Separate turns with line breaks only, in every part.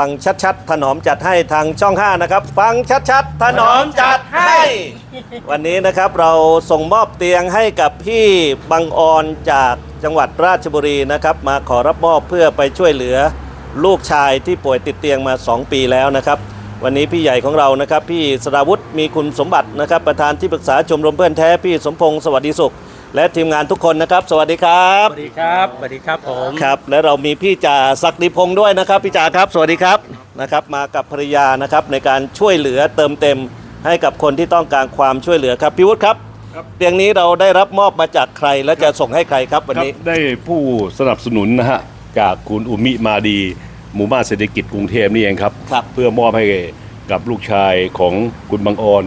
ฟังชัดๆ ถนอมจัดให้ทางช่อง 5 นะครับ ฟังชัดๆ ถนอมจัดให้ วันนี้นะครับเราส่งมอบเตียงให้กับพี่บังออนจากจังหวัดราชบุรีนะครับ มาขอรับมอบเพื่อไปช่วยเหลือลูกชายที่ป่วยติดเตียงมา 2 ปีแล้วนะครับ วันนี้พี่ใหญ่ของเรานะครับ พี่สราวุธมีคุณสมบัตินะครับ ประธานที่ปรึกษาชมรมเพื่อนแท้พี่สมพงศ์สวัสดีสุข และทีมงานทุกคนนะครับ สวัสดีครับ
สวัสดีครับสวัสดีครับผม
ครับ และเรามีพี่จ่าศักดิพงศ์ด้วยนะครับพี่จ่าครับ สวัสดีครับนะครับ มากับภรรยานะครับในการช่วยเหลือเติมเต็มให้กับคนที่ต้องการความช่วยเหลือครับพี่วุฒิครับเตียงนี้เราได้รับมอบมาจากใครและจะส่งให้ใครครับวัน
ครับ
นี้
ได้ผู้สนับสนุนนะฮะจากคุณอุมิมาดี หมู่บ้านเศรษฐกิจกรุงเทพนี่เองครับ
ครับ
เพื่อมอบให้กับลูกชายของคุณบางออน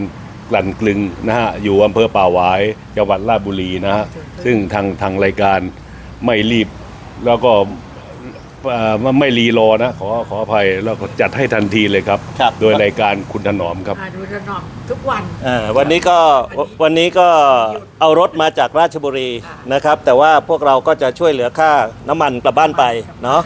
กลั่นกลึงนะฮะอยู่อำเภอป่าหวายจังหวัดราชบุรีนะฮะซึ่งทางทางรายการไม่รีบแล้วก็เอ่อไม่รีรอนะขอขออภัยแล้วก็จัดให้ทันทีเลยครับ
ครับ
โดยรายการคุณถนอมครับ
อ่าดูถนอมทุกวัน
อ่าวันนี้ก็วันนี้ก็เอารถมาจากราชบุรีนะครับ แต่ว่าพวกเราก็จะช่วยเหลือค่าน้ำมันกลับบ้านไปเนาะ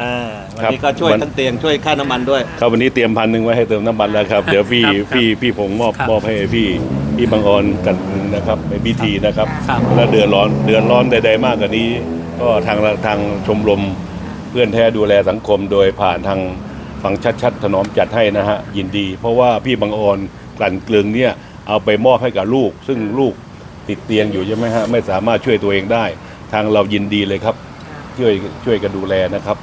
อ่าวันนี้ก็ช่วย
วัน
ทั้งเตียงช่วยค่าน้ำมันด้วย
ครับวันนี้เตรียมพันหนึ่งไว้ให้เติมน้ำมันแล้วครับ เดี๋ยวพี่พี่พี่ผงมอบมอบให้พี่พี่บางออนกันนะครับในพิธีนะครับ
ครับ
แล้วเดือดร้อนเดือดร้อนใดๆมากกว่านี้ ก็ทางทางชมรมเพื่อนแท้ดูแลสังคมโดยผ่านทางฟังชัดๆถนอมจัดให้นะฮะยินดี เพราะว่าพี่บางออนกลั่นกลึงเนี่ยเอาไปมอบให้กับลูก ซึ่งลูกติดเตียงอยู่ใช่ไหมฮะไม่สามารถช่วยตัวเองได้ ทางเรายินดีเลยครับ ช่วยช่วยกันดูแลนะครับ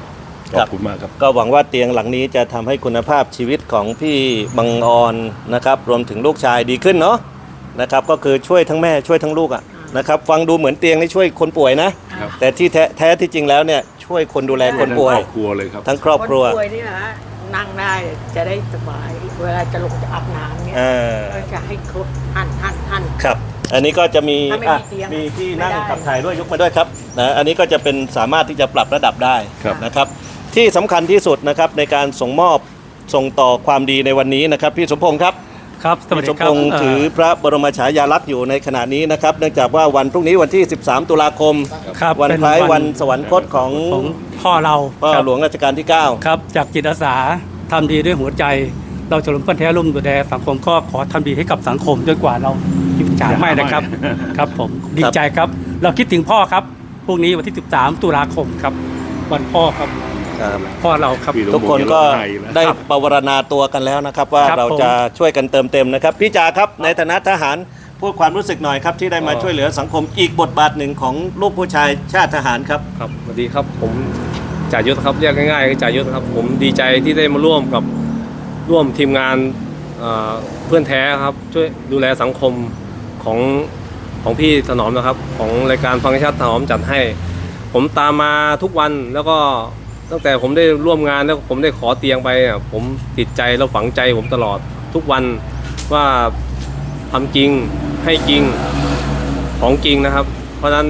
ขอบคุณมากครับ
ก็หวังว่าเตียงหลังนี้จะทำให้คุณภาพชีวิตของพี่บังออนนะครับรวมถึงลูกชายดีขึ้นเนาะนะครับก็คือช่วยทั้งแม่ช่วยทั้งลูกอะนะครับฟังดูเหมือนเตียงนี่ช่วยคนป่วยนะ
ครับ
แต่ที่แท้แท้ที่จริงแล้วเนี่ยช่วยคนดูแลคนป่วย
ครอบครัวเลยครับ
ทั้งครอบครัว
นป่วยนี่นะนั่งได้จะได้สบายเวลาจะลงจะอาบน้ำเนี่ย
เออ
ก็จะให้ครบหั่นหั่นหั่น
ครับ อันนี้ก็จะมี
ถ้าไม่มี
อะ
เตียง
มีที่นั่ง
ไม่ได้
ขับถ่ายด้วยยกมาด้วยครับนะอันนี้ก็จะเป็นสามารถที่จะปรับระดับได้
ครับ
นะครับ ที่สำคัญที่สุดนะครับในการส่งมอบส่งต่อความดีในวันนี้นะครับ พี่สมพงศ์ครับ
ครับสวัส
พี่
ดี
สม
ครั
พ
บ
งศ์ถือพระบรมฉายาลักษณ์อยู่ในขณะนี้นะครับ เนื่องจากว่าวันพรุ่งนี้วันที่ 13 ตุลาคม
ครับ
วัน
เป็น
คล้ายวันสวรรคตของ
ของพ่อเรา
พ่อ
ครับ
หลวงรัชกาลที่ 9
ครับ จากจิตอาสาทำดีด้วยหัวใจ เราจะลงเพื่อนแท้ร่วมดูแลสังคมก็ขอทำดีให้กับสังคมด้วยกว่าเราคิดจ่าไม่นะครับครับผมดีใจครับ เราคิดถึงพ่อครับพรุ่งนี้วันที่ 13 ตุลาคมครับ วันพ่อครับ พ่อเราครับ
พี่
ทุกคนก็
ร้องไห้แล้ว
ได้ปวารณาตัวกันแล้วนะครับ ว่า
ครับ
เรา
ผม
จะช่วยกันเติมเต็มนะครับ พี่จาครับในฐานะทหารพูดความรู้สึกหน่อยครับที่ได้มาช่วยเหลือสังคมอีกบทบาทหนึ่งของลูกผู้ชายชาติทหารครับ
ครับสวัสดีครับผมจ่ายุทธครับเรียกง่ายๆคือจ่ายุทธครับ ผมดีใจที่ได้มาร่วมกับร่วมทีมงานเอ่อเพื่อนแท้ครับ ช่วยดูแลสังคมของของพี่ถนอมนะครับ ของรายการฟังก์ชัดถนอมจัดให้ ผมตามมาทุกวันแล้วก็ ตั้งแต่ผมได้ร่วมงานแล้วผมได้ขอเตียงไปอะผมติดใจแล้วฝังใจผมตลอดทุกวันว่าทำจริงให้จริงของจริงนะครับ เพราะฉะนั้น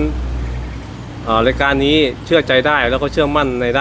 รายการนี้เชื่อใจได้แล้วก็เชื่อมั่นใน